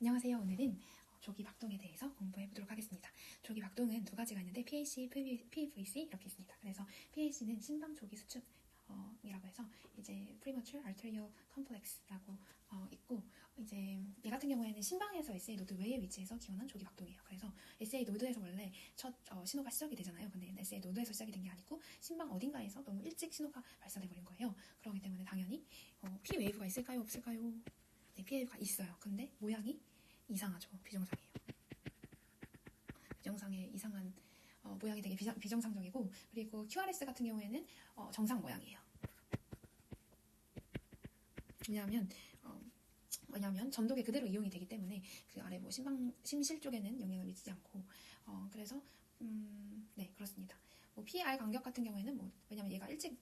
안녕하세요. 오늘은 어, 조기 박동에 대해서 공부해 보도록 하겠습니다. 조기 박동은 두 가지가 있는데 PAC, PVC 이렇게 있습니다. 그래서 PAC는 심방 조기 수축 어, 이라고 해서 이제 premature arterial complex라고 어, 있고 이제 얘 같은 경우에는 심방에서 SA 노드 외에 위치해서 기원한 조기 박동이에요. 그래서 SA 노드에서 원래 첫 어, 신호가 시작이 되잖아요. 근데 SA 노드에서 시작이 된 게 아니고 심방 어딘가에서 너무 일찍 신호가 발사돼 버린 거예요. 그렇기 때문에 당연히 어, P 웨이브가 있을까요, 없을까요? 네, P 웨이브가 있어요. 근데 모양이 이상하죠. 비정상이에요. 비정상의 이상한 어, 모양이 되게 비정, 비정 상적이고 그리고 QRS 같은 경우에는 어, 정상 모양이에요. 왜냐하면 어, 왜냐하면 전독에 그대로 이용이 되기 때문에 그 아래 뭐 심방 심실 쪽에는 영향을 미치지 않고 어, 그래서 음, 네 그렇습니다. 뭐 PR 간격 같은 경우에는 뭐 왜냐면 얘가 일찍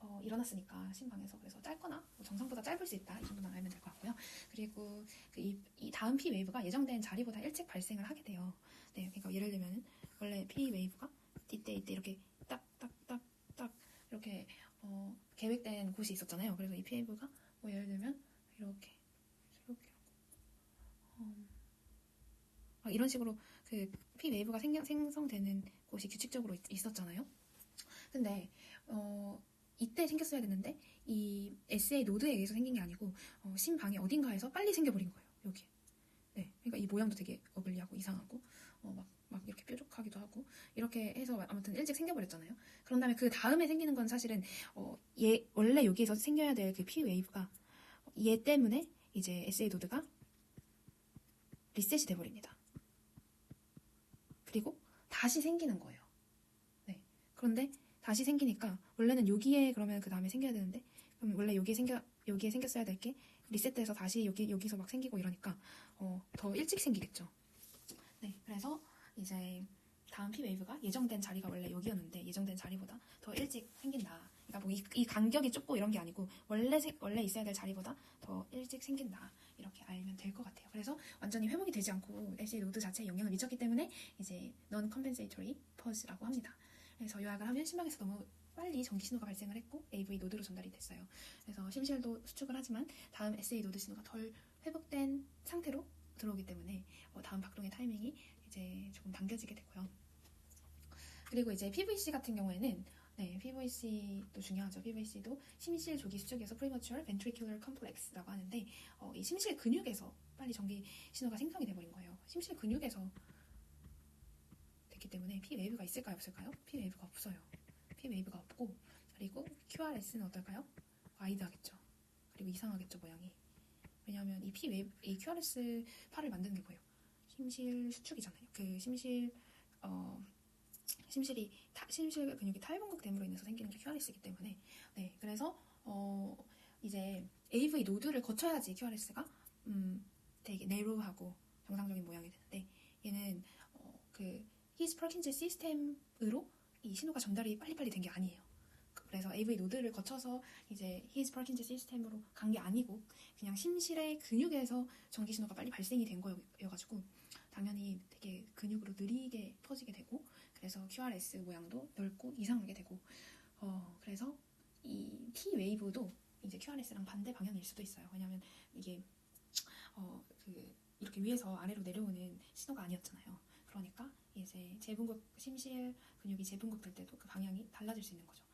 어, 일어났으니까 신방에서 그래서 짧거나 뭐 정상보다 짧을 수 있다 이 정도만 알면 될 것 같고요. 그리고 그 이, 이 다음 P 웨이브가 예정된 자리보다 일찍 발생을 하게 돼요. 네, 그러니까 예를 들면 원래 P 웨이브가 이때 이때 이렇게 딱딱딱딱 이렇게 어, 계획된 곳이 있었잖아요. 그래서 이 P 웨이브가 뭐 예를 들면 이렇게 이렇게 어, 아, 이런 식으로 그 P 웨이브가 생성되는 곳이 규칙적으로 있, 있었잖아요. 근데 어, 이때 생겼어야 됐는데 이 SA 노드에 의해서 생긴 게 아니고 어, 신방의 어딘가에서 빨리 생겨버린 거예요. 여기. 네, 그러니까 이 모양도 되게 어글리하고 이상하고 어, 막, 막 이렇게 뾰족하기도 하고 이렇게 해서 아무튼 일찍 생겨버렸잖아요. 그런 다음에 그 다음에 생기는 건 사실은 어, 얘 원래 여기에서 생겨야 될 그 P 웨이브가 얘 때문에 이제 SA 노드가 리셋이 돼버립니다. 그리고 다시 생기는 거예요. 네. 그런데 다시 생기니까 원래는 여기에 그러면 그 다음에 생겨야 되는데 그럼 원래 여기에 생겨 여기에 생겼어야 될 게 리셋돼서 다시 여기 여기서 막 생기고 이러니까 어, 더 일찍 생기겠죠. 네, 그래서 이제 다음 P 웨이브가 예정된 자리가 원래 여기였는데 예정된 자리보다 더 일찍 생긴다. 그러니까 뭐이 간격이 좁고 이런 게 아니고 원래 세, 원래 있어야 될 자리보다 더 일찍 생긴다. 이렇게 알면 될 것 같아요. 그래서 완전히 회복이 되지 않고 SA 노드 자체에 영향을 미쳤기 때문에 이제 non compensatory pause라고 합니다. 그래서 요약을 하면 심방에서 너무 빨리 전기 신호가 발생을 했고 AV 노드로 전달이 됐어요. 그래서 심실도 수축을 하지만 다음 SA 노드 신호가 덜 회복된 상태로 들어오기 때문에 어, 다음 박동의 타이밍이 이제 조금 당겨지게 되고요. 그리고 이제 PVC 같은 경우에는 네, PVC도 중요하죠. PVC도 심실 조기 수축에서 premature ventricular complex라고 하는데 어, 이 심실 근육에서 빨리 전기 신호가 생성이 돼버린 거예요. 심실 근육에서 됐기 때문에 P 웨이브가 있을까요, 없을까요? P 웨이브가 없어요. P 웨이브가 없고 그리고 QRS는 어떨까요? 와이드하겠죠. 그리고 이상하겠죠 모양이. 왜냐하면 이 P 웨이브, 이 QRS 팔을 만드는 게 뭐예요? 심실 수축이잖아요. 그 심실 어 심실이 타, 심실 근육이 탈분극됨으로 인해서 생기는 게 QRS이기 때문에 네 그래서 어 이제 AV 노드를 거쳐야지 QRS가 음 되게 네로하고 정상적인 모양이 어, 그 히스 퍼킨즈 시스템으로 이 신호가 전달이 빨리빨리 된 게 아니에요. 그래서 AV 노드를 거쳐서 이제 히스 퍼킨즈 시스템으로 간 게 아니고 그냥 심실의 근육에서 전기 신호가 빨리 발생이 된 거여가지고 당연히 되게 근육으로 느리게 퍼지게 되고 그래서 QRS 모양도 넓고 이상하게 되고 어 그래서 이 T 웨이브도 이제 QRS랑 반대 방향일 수도 있어요. 왜냐하면 이게 어 그 이렇게 위에서 아래로 내려오는 신호가 아니었잖아요. 그러니까 이제 재분극 심실 근육이 재분극될 때도 그 방향이 달라질 수 있는 거죠.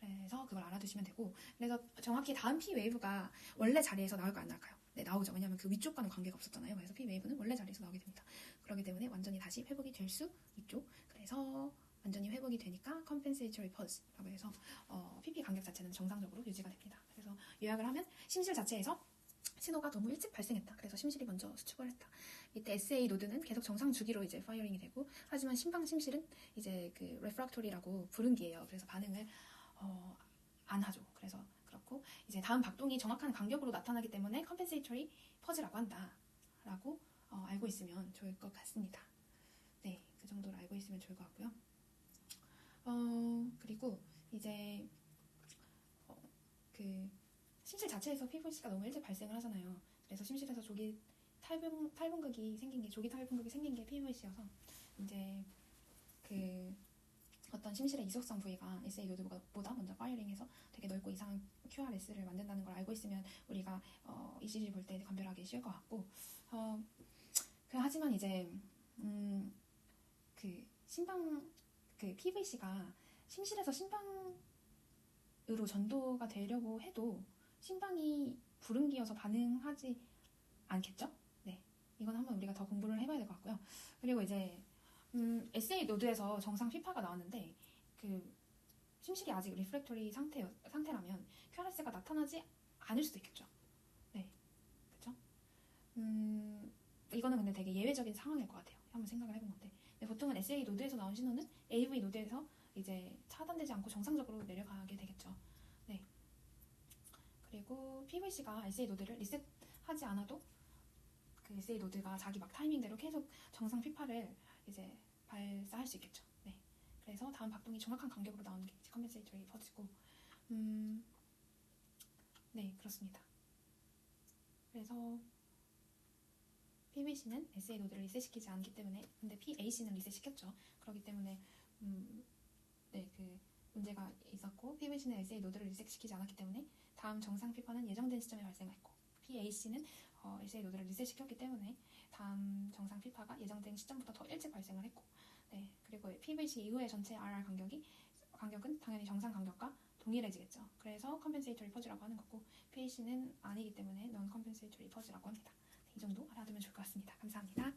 그래서 그걸 알아두시면 되고 그래서 정확히 다음 P 웨이브가 원래 자리에서 나올까 안 나올까요? 네 나오죠. 왜냐하면 그 위쪽과는 관계가 없었잖아요. 그래서 P 웨이브는 원래 자리에서 나오게 됩니다. 그렇기 때문에 완전히 다시 회복이 될 수 있죠. 그래서 완전히 회복이 되니까 compensatory pause라고 해서 어, PP 간격 자체는 정상적으로 유지가 됩니다. 그래서 요약을 하면 심실 자체에서 신호가 너무 일찍 발생했다. 그래서 심실이 먼저 수축을 했다. 이때 SA 노드는 계속 정상 주기로 이제 파이어링이 되고 하지만 심방 심실은 이제 그 refractory라고 부른 기예요. 그래서 반응을 어, 안 하죠. 그래서 그렇고 이제 다음 박동이 정확한 간격으로 나타나기 때문에 compensatory pause라고 한다라고 어, 알고 있으면 좋을 것 같습니다. 네, 그 정도로 알고 있으면 좋을 것 같고요. 어, 그리고 이제 어, 그 심실 자체에서 PVC가 너무 일찍 발생을 하잖아요. 그래서 심실에서 조기 탈분 탈분극이 생긴 게 조기 탈분극이 생긴 게 PVC여서 이제 그 어떤 심실의 이속성 부위가 SA 노드보다 먼저 파이어링해서 되게 넓고 이상한 QRS를 만든다는 걸 알고 있으면 우리가 어, ECG 볼 때 감별하기 쉬울 것 같고 어, 하지만 이제 음, 그 신방 그 PVC가 심실에서 신방으로 전도가 되려고 해도 신방이 불응기여서 반응하지 않겠죠? 네, 이건 한번 우리가 더 공부를 해봐야 될 것 같고요. 그리고 이제 음, SA 노드에서 정상 피파가 나왔는데 그 심실이 아직 리프렉토리 상태 상태라면 QRS가 나타나지 않을 수도 있겠죠. 네, 그렇죠? 음, 이거는 근데 되게 예외적인 상황일 것 같아요. 한번 생각을 해본 건데. 보통은 SA 노드에서 나온 신호는 AV 노드에서 이제 차단되지 않고 정상적으로 내려가게 되겠죠. 네. 그리고 PVC가 SA 노드를 리셋하지 않아도 그 SA 노드가 자기 막 타이밍대로 계속 정상 피파를 이제 발사할 수 있겠죠. 네. 그래서 다음 박동이 정확한 간격으로 나오는 게 컴pen세이터리 퍼지고, 음, 네 그렇습니다. 그래서 PVC는 SA 노드를 리셋시키지 않기 때문에 근데 PAC는 리셋시켰죠. 그렇기 때문에 음, 네, 그 문제가 있었고 PVC는 SA 노드를 리셋시키지 않았기 때문에 다음 정상 피파는 예정된 시점에 발생했고 PAC는 어, SA 노드를 리셋시켰기 때문에 다음 정상 피파가 예정된 시점보다 더 일찍 발생을 했고 네, 그리고 PVC 이후의 전체 RR 간격이 간격은 당연히 정상 간격과 동일해지겠죠. 그래서 컴펜세이터리 퍼즈라고 하는 거고 PAC는 아니기 때문에 넌 컴펜세이터리 퍼즈라고 합니다. 이 정도 알아두면 좋을 것 같습니다. 감사합니다.